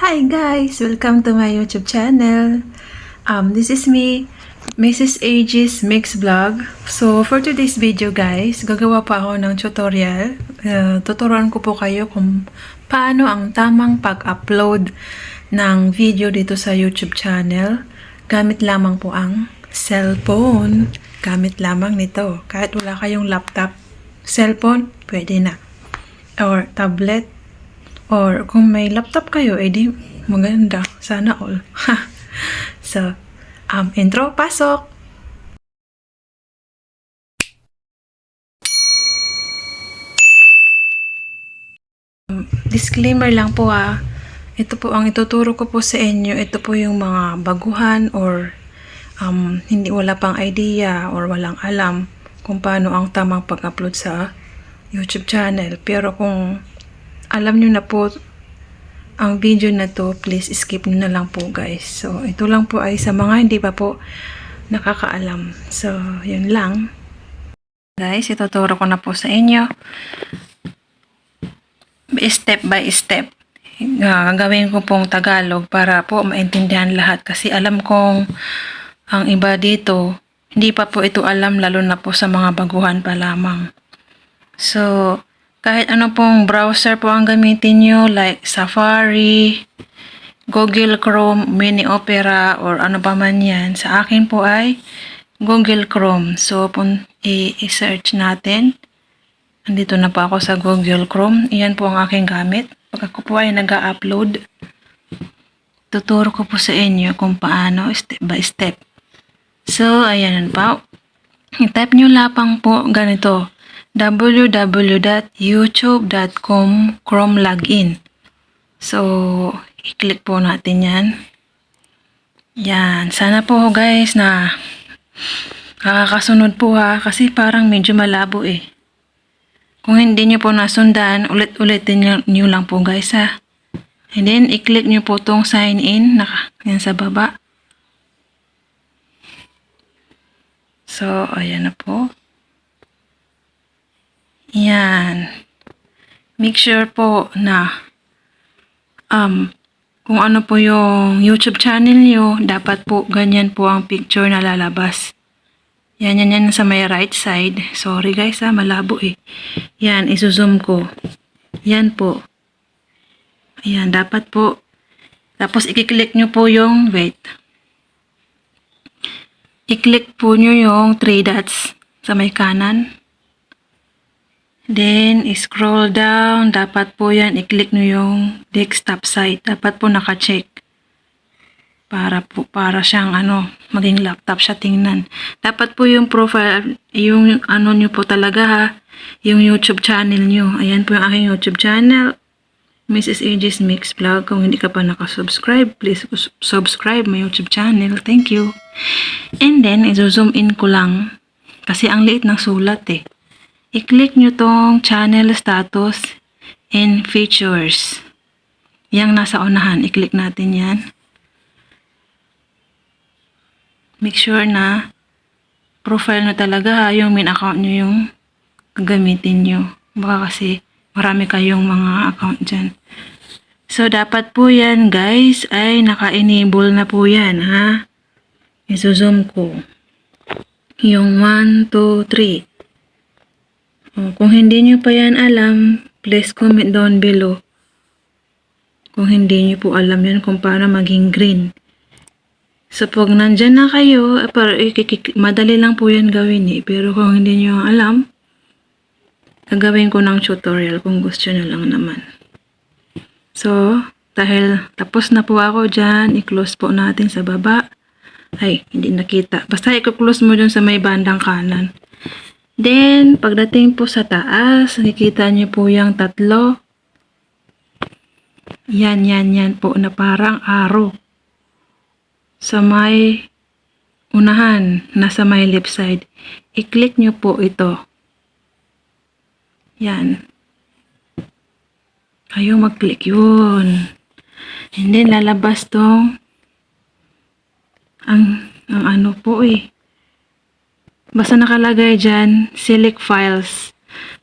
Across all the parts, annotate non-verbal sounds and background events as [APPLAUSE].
Hi guys! Welcome to my YouTube channel. Um, this is me, Mrs. Aegis Mix Vlog. So, for today's video guys, gagawa pa ako ng tutorial. Uh, tuturuan ko po kayo kung paano ang tamang pag-upload ng video dito sa YouTube channel. Gamit lamang po ang cellphone. Gamit lamang nito. Kahit wala kayong laptop, cellphone, pwede na. Or tablet, Or kung may laptop kayo, edi maganda. Sana all. [LAUGHS] so, um, intro, pasok! Um, Disclaimer lang po ah. Ito po ang ituturo ko po sa inyo. Ito po yung mga baguhan or um, hindi wala pang idea or walang alam kung paano ang tamang pag-upload sa YouTube channel. Pero kung alam nyo na po ang video na to, please skip nyo na lang po guys. So, ito lang po ay sa mga hindi pa po nakakaalam. So, yun lang. Guys, ituturo ko na po sa inyo. Step by step. Uh, gagawin ko pong Tagalog para po maintindihan lahat. Kasi alam kong ang iba dito, hindi pa po ito alam lalo na po sa mga baguhan pa lamang. So, kahit ano pong browser po ang gamitin nyo, like Safari, Google Chrome, Mini Opera, or ano pa man yan, sa akin po ay Google Chrome. So, i-search natin. Andito na po ako sa Google Chrome. Iyan po ang aking gamit. Pag ako po ay nag-upload, tuturo ko po sa inyo kung paano, step by step. So, ayan po. I-type nyo lapang po ganito www.youtube.com Chrome login. So, i-click po natin yan. Yan. Sana po guys na kakakasunod po ha kasi parang medyo malabo eh. Kung hindi nyo po nasundan, ulit-ulitin nyo, lang po guys ha. And then, i-click nyo po tong sign in. Naka, yan sa baba. So, ayan na po. Yan. Make sure po na um, kung ano po yung YouTube channel nyo, dapat po ganyan po ang picture na lalabas. Yan, yan, yan sa may right side. Sorry guys ha, malabo eh. Yan, isusum ko. Yan po. Ayan, dapat po. Tapos, i-click nyo po yung, wait. I-click po nyo yung three dots sa may kanan. Then, scroll down. Dapat po yan, i-click nyo yung desktop site. Dapat po naka-check. Para po, para siyang ano, maging laptop siya tingnan. Dapat po yung profile, yung ano nyo po talaga ha, yung YouTube channel nyo. Ayan po yung aking YouTube channel. Mrs. Aegis Mix Vlog. Kung hindi ka pa nakasubscribe, please subscribe my YouTube channel. Thank you. And then, i-zoom in ko lang. Kasi ang liit ng sulat eh i-click nyo tong channel status and features. Yang nasa unahan, i-click natin yan. Make sure na profile nyo talaga ha, yung main account nyo yung gagamitin nyo. Baka kasi marami kayong mga account dyan. So, dapat po yan guys ay naka-enable na po yan ha. I-zoom ko. Yung 1, 2, 3. Oh, kung hindi nyo pa yan alam, please comment down below. Kung hindi nyo po alam yan kung paano maging green. So, pag nandyan na kayo, eh, para, madali lang po yan gawin eh. Pero kung hindi nyo alam, gagawin ko ng tutorial kung gusto nyo lang naman. So, dahil tapos na po ako dyan, i-close po natin sa baba. Ay, hindi nakita. Basta i-close mo dyan sa may bandang kanan. Then, pagdating po sa taas, nakikita niyo po yung tatlo. Yan, yan, yan po na parang arrow. Sa may unahan, nasa may left side. I-click niyo po ito. Yan. Kayo mag-click yun. And then, lalabas tong ang, ang ano po eh Basta nakalagay dyan, select files.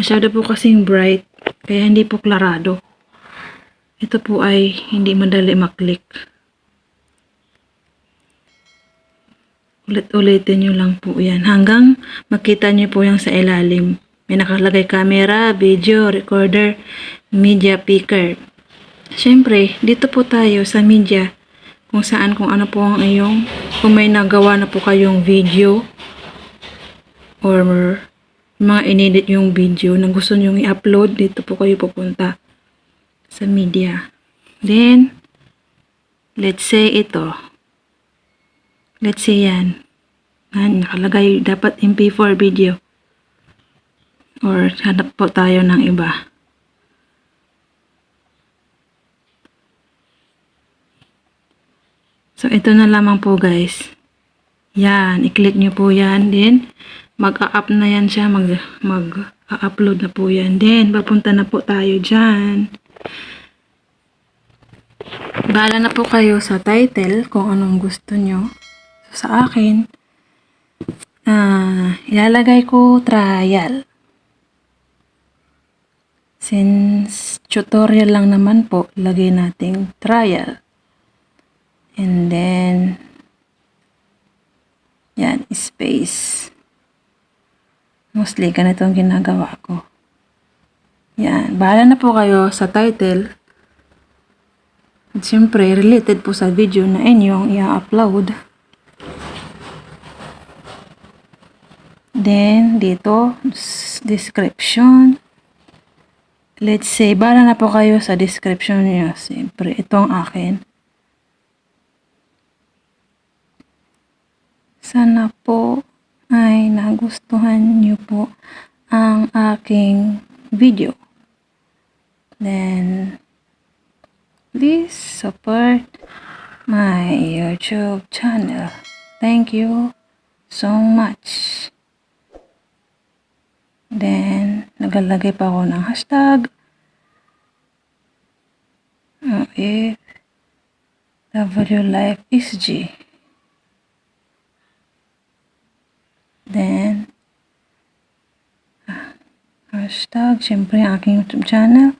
Masyado po kasing bright, kaya hindi po klarado. ito po ay hindi madali maklik. Ulit-ulitin nyo lang po yan. Hanggang makita nyo po yung sa ilalim. May nakalagay camera, video, recorder, media picker. Siyempre, dito po tayo sa media kung saan kung ano po ang iyong kung may nagawa na po kayong video or mga inedit yung video na gusto nyo i-upload, dito po kayo pupunta sa media. Then, let's say ito. Let's say yan. Yan, nakalagay dapat MP4 video. Or hanap po tayo ng iba. So, ito na lamang po guys. Yan, i-click nyo po yan. Then, mag-up na yan siya. Mag, mag-upload na po yan. Then, papunta na po tayo dyan. Bahala na po kayo sa title kung anong gusto nyo. So, sa akin, ah, ilalagay ko trial. Since tutorial lang naman po, lagay nating trial. And then, yan, space. Mostly, ganito ang ginagawa ko. Yan, bahala na po kayo sa title. At syempre, related po sa video na inyong i-upload. Then, dito, description. Let's say, bahala na po kayo sa description niyo. Siyempre, ito ang akin. Sana po ay nagustuhan niyo po ang aking video. Then, please support my YouTube channel. Thank you so much. Then, nagalagay pa ako ng hashtag. Uh, if W Life is G. Then, ah, hashtag, syempre aking YouTube channel,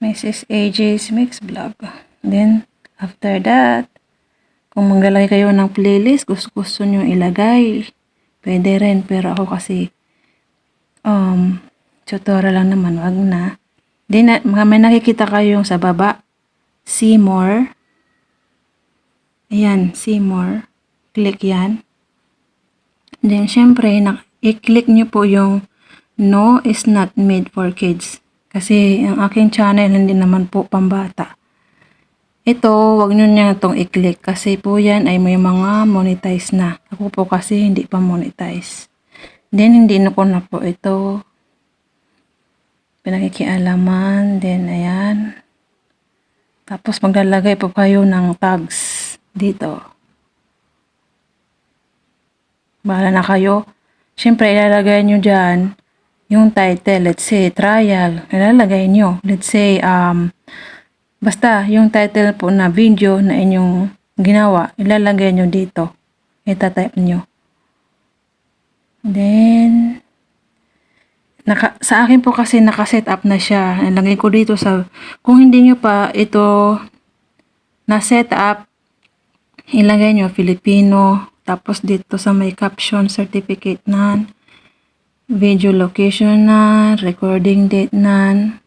Mrs. AJ's Mix Vlog. Then, after that, kung maglalagay kayo ng playlist, gusto, gusto nyo ilagay, pwede rin. Pero ako kasi, um, tutorial lang naman, wag na. Then, na, may nakikita kayong sa baba, see more. Ayan, see more. Click yan. Then, syempre, i-click nyo po yung no is not made for kids. Kasi ang aking channel hindi naman po pambata. Ito, wag nyo niya itong i-click kasi po yan ay may mga monetize na. Ako po kasi hindi pa monetize. Then, hindi na ko na po ito pinakikialaman. Then, ayan. Tapos, maglalagay po kayo ng tags dito. Bahala na kayo. Siyempre, ilalagay nyo dyan yung title. Let's say, trial. Ilalagay nyo. Let's say, um, basta, yung title po na video na inyong ginawa, ilalagay nyo dito. Itatype nyo. Then, naka, sa akin po kasi nakaset up na siya. Nalagay ko dito sa, kung hindi nyo pa ito na set up, ilagay nyo Filipino, tapos dito sa may caption certificate nan, video location na, recording date nan,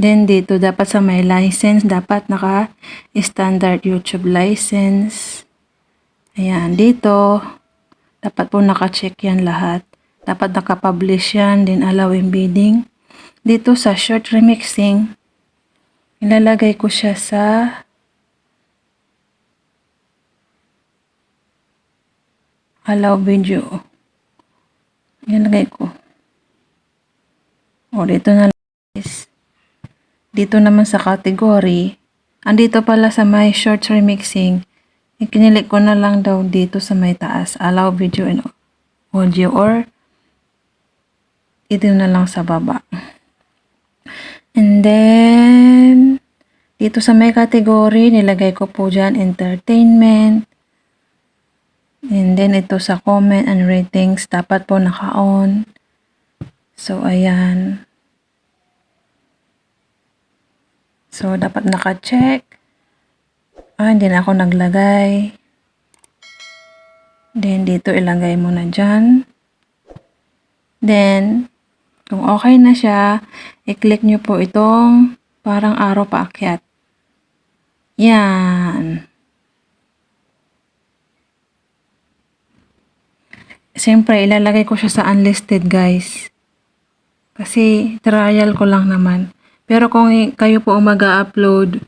then dito dapat sa may license, dapat naka standard YouTube license. Ayan, dito, dapat po naka-check yan lahat. Dapat naka-publish yan, then allow embedding. Dito sa short remixing, ilalagay ko siya sa allow video. Ilalagay ko. O, dito na. Dito naman sa category, andito pala sa my short remixing, ikinilik ko na lang daw dito sa may taas, allow video and audio or ito na lang sa baba. And then, dito sa may category, nilagay ko po dyan entertainment. And then, ito sa comment and ratings, dapat po naka-on. So, ayan. So, dapat naka-check. Ah, hindi na ako naglagay. Then, dito ilagay mo na dyan. Then, kung okay na siya, i-click nyo po itong parang arrow paakyat. Yan. Siyempre, ilalagay ko siya sa unlisted, guys. Kasi, trial ko lang naman. Pero kung kayo po mag upload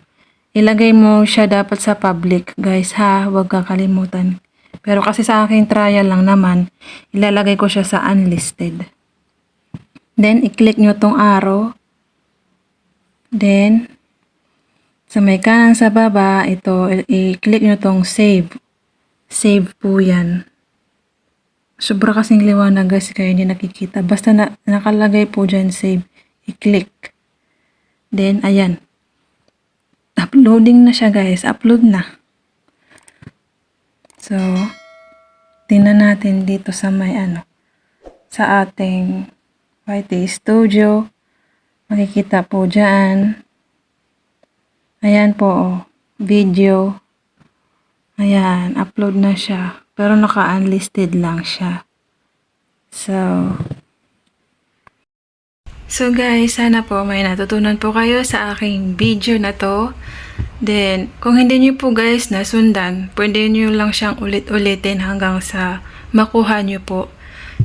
ilagay mo siya dapat sa public, guys, ha? Huwag kakalimutan. Pero kasi sa aking trial lang naman, ilalagay ko siya sa unlisted. Then, i-click nyo tong arrow. Then, sa may kanan sa baba, ito, i-click nyo tong save. Save po yan. Sobra kasing liwanag guys, kaya hindi nakikita. Basta na, nakalagay po dyan, save. I-click. Then, ayan. Uploading na siya guys. Upload na. So, tingnan natin dito sa may ano, sa ating YT Studio. Makikita po dyan. Ayan po, oh, video. Ayan, upload na siya. Pero naka-unlisted lang siya. So, So guys, sana po may natutunan po kayo sa aking video na to. Then, kung hindi niyo po guys nasundan, pwede niyo lang siyang ulit-ulitin hanggang sa makuha niyo po.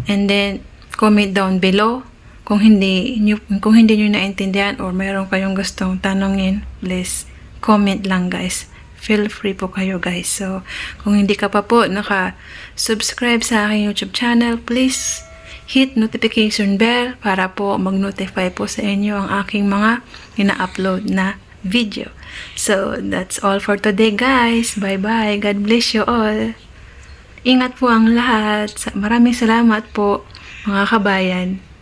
And then, comment down below kung hindi niyo, kung hindi niyo naintindihan or mayroon kayong gustong tanongin, please comment lang guys. Feel free po kayo guys. So, kung hindi ka pa po naka-subscribe sa aking YouTube channel, please hit notification bell para po mag-notify po sa inyo ang aking mga ina-upload na video. So, that's all for today guys. Bye-bye. God bless you all. Ingat po ang lahat. Maraming salamat po mga kabayan.